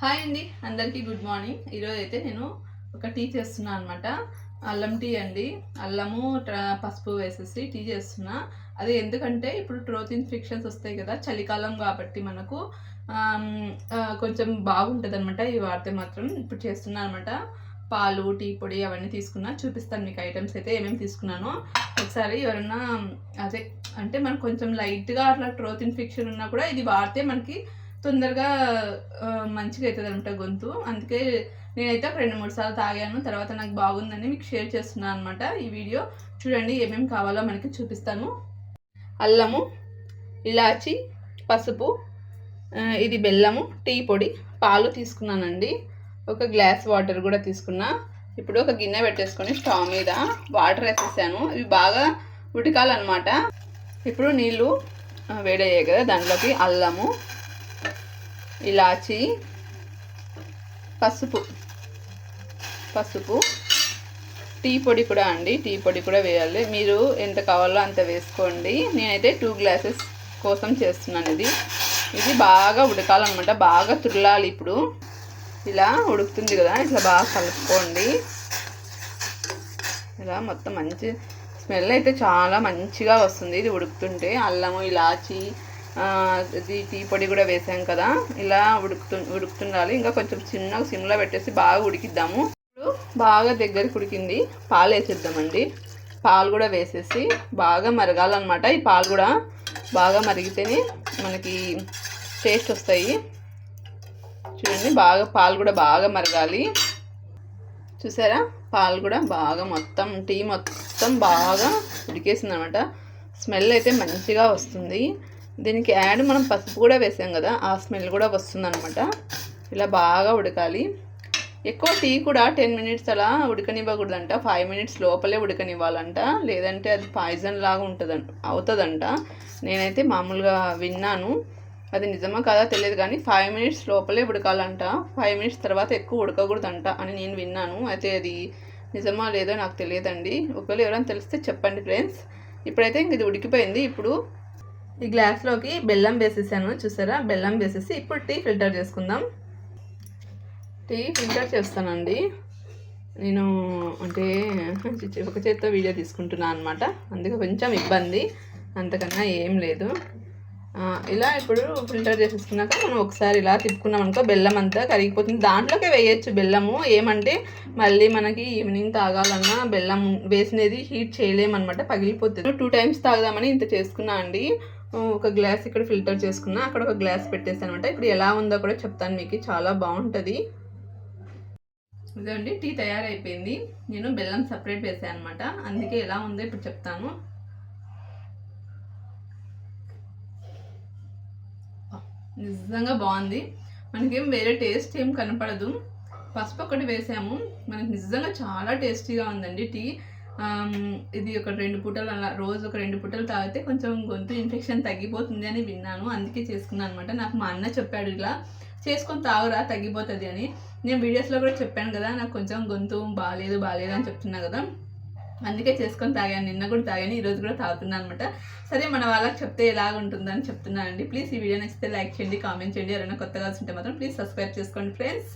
Hi అండి అందరికీ good morning. ఈరోజు అయితే నేను ఒక టీ చేస్తున్నాను అనమాట అల్లం టీ అండి. అల్లము పసుపు వేసేసి టీ చేస్తున్నా. అది ఎందుకంటే ఇప్పుడు ట్రోత్ ఇన్ఫెక్షన్స్ వస్తాయి కదా చలికాలం కాబట్టి మనకు కొంచెం బాగుంటుంది అనమాట ఇవి వాడితే మాత్రం. ఇప్పుడు చేస్తున్నా అనమాట పాలు టీ పొడి అవన్నీ తీసుకున్నా. చూపిస్తాను మీకు ఐటమ్స్ అయితే ఏమేమి తీసుకున్నానో. ఒకసారి ఎవరన్నా అదే అంటే మనకు కొంచెం లైట్గా అట్లా ట్రోత్ ఇన్ఫెక్షన్ ఉన్నా కూడా ఇది వాడితే మనకి తొందరగా మంచిగా అవుతుంది అనమాట గొంతు. అందుకే నేనైతే ఒక రెండు మూడు సార్లు తాగాను. తర్వాత నాకు బాగుందని మీకు షేర్ చేస్తున్నాను అనమాట ఈ వీడియో. చూడండి ఏమేమి కావాలో మనకి చూపిస్తాను. అల్లము ఇలాచి పసుపు ఇది బెల్లము టీ పొడి పాలు తీసుకున్నానండి. ఒక గ్లాస్ వాటర్ కూడా తీసుకున్నా. ఇప్పుడు ఒక గిన్నె పెట్టేసుకొని స్టవ్ మీద వాటర్ వేసేసాను. ఇవి బాగా ఉడకాలన్నమాట. ఇప్పుడు నీళ్ళు వేడయ్యాయి కదా దాంట్లోకి అల్లము ఇలాచి పసుపు. పసుపు. టీ పొడి కూడా అండి టీ పొడి కూడా వేయాలి. మీరు ఎంత కావాలో అంత వేసుకోండి. నేనైతే టూ గ్లాసెస్ కోసం చేస్తున్నాను ఇది. ఇది బాగా ఉడకాలన్నమాట బాగా తుర్లాలి ఇప్పుడు. ఇలా ఉడుకుతుంది కదా ఇట్లా బాగా కలుపుకోండి. ఇలా మొత్తం మంచి స్మెల్ అయితే చాలా మంచిగా వస్తుంది ఇది ఉడుకుతుంటే. అల్లము ఇలాచి ఇది టీ పొడి కూడా వేసాం కదా. ఇలా ఉడుకుతు ఉడుకుతుండాలి. ఇంకా కొంచెం చిన్నగా సిమ్లో పెట్టేసి బాగా ఉడికిద్దాము. ఇప్పుడు బాగా దగ్గరికి ఉడికింది. పాలు వేసేద్దామండి. పాలు కూడా వేసేసి బాగా మరగాలన్నమాట. ఈ పాలు కూడా బాగా మరిగితేనే మనకి టేస్ట్ వస్తాయి. చూడండి బాగా పాలు కూడా బాగా మరగాలి. చూసారా? పాలు కూడా బాగా మొత్తం టీ మొత్తం బాగా ఉడికేసింది అనమాట స్మెల్ అయితే మంచిగా వస్తుంది. దీనికి యాడ్ మనం పసుపు కూడా వేసాం కదా ఆ స్మెల్ కూడా వస్తుందనమాట ఇలా బాగా ఉడకాలి. ఎక్కువ టీ కూడా టెన్ మినిట్స్ అలా ఉడకనివ్వకూడదంట. ఫైవ్ మినిట్స్ లోపలే ఉడకనివ్వాలంట. లేదంటే అది పాయిజన్ లాగా ఉంటుందంట అవుతుందంట. నేనైతే మామూలుగా విన్నాను. అది నిజమా కాదా తెలియదు కానీ ఫైవ్ మినిట్స్ లోపలే ఉడకాలంట. ఫైవ్ మినిట్స్ తర్వాత ఎక్కువ ఉడకకూడదంట అని నేను విన్నాను. అయితే అది నిజమా లేదో నాకు తెలియదండి. ఒకవేళ ఎవరైనా తెలిస్తే చెప్పండి ఫ్రెండ్స్. ఇప్పుడైతే ఇంక ఇది ఉడికిపోయింది. ఇప్పుడు ఈ గ్లాస్లోకి బెల్లం వేసేసాను చూసారా? బెల్లం వేసేసి ఇప్పుడు టీ ఫిల్టర్ చేసుకుందాం. టీ ఫిల్టర్ చేస్తానండి. నేను అంటే ఒక చేత్తో వీడియో తీసుకుంటున్నాను అనమాట అందుకే కొంచెం ఇబ్బంది. అంతకన్నా ఏం లేదు. ఇలా ఇప్పుడు ఫిల్టర్ చేసేసుకున్నాక మనం ఒకసారి ఇలా తిప్పుకున్నాం అనుకో బెల్లం అంతా కరిగిపోతుంది. దాంట్లోకే వేయచ్చు బెల్లము. ఏమంటే మళ్ళీ మనకి ఈవినింగ్ తాగాలన్నా బెల్లం వేసినది హీట్ చేయలేమన్నమాట పగిలిపోతుంది. టూ టైమ్స్ తాగదామని ఇంత చేసుకున్నా అండి. ఒక గ్లాస్ ఇక్కడ ఫిల్టర్ చేసుకున్నా అక్కడ ఒక గ్లాస్ పెట్టేసాను అనమాట. ఇప్పుడు ఎలా ఉందో కూడా చెప్తాను మీకు. చాలా బాగుంటుంది. ఇదండి టీ తయారైపోయింది. నేను బెల్లం సపరేట్ వేసాను అనమాట. అందుకే ఎలా ఉందో ఇప్పుడు చెప్తాను. నిజంగా బాగుంది. మనకేం వేరే టేస్ట్ ఏం కనపడదు. పసుపు ఒకటి వేసాము. మనకి నిజంగా చాలా టేస్టీగా ఉందండి టీ. ఇది ఒక రెండు పూటలు అలా రోజు ఒక రెండు పూటలు తాగితే కొంచెం గొంతు ఇన్ఫెక్షన్ తగ్గిపోతుంది అని విన్నాను. అందుకే చేసుకున్నాను అనమాట నాకు మా అన్న చెప్పాడు ఇలా చేసుకొని తాగురా తగ్గిపోతుంది అని. నేను వీడియోస్లో కూడా చెప్పాను కదా నాకు కొంచెం గొంతు బాగాలేదు బాగాలేదు అని చెప్తున్నా కదా. అందుకే చేసుకొని తాగాను. నిన్న కూడా తాగాను ఈరోజు కూడా తాగుతున్నాను అనమాట సరే మన వాళ్ళకి చెప్తే ఎలా ఉంటుందని చెప్తున్నానండి ప్లీజ్ ఈ వీడియో నచ్చితే లైక్ చేయండి కామెంట్ చేయండి. ఎవరైనా కొత్తగా ఉంటే మాత్రం ప్లీజ్ సబ్స్క్రైబ్ చేసుకోండి ఫ్రెండ్స్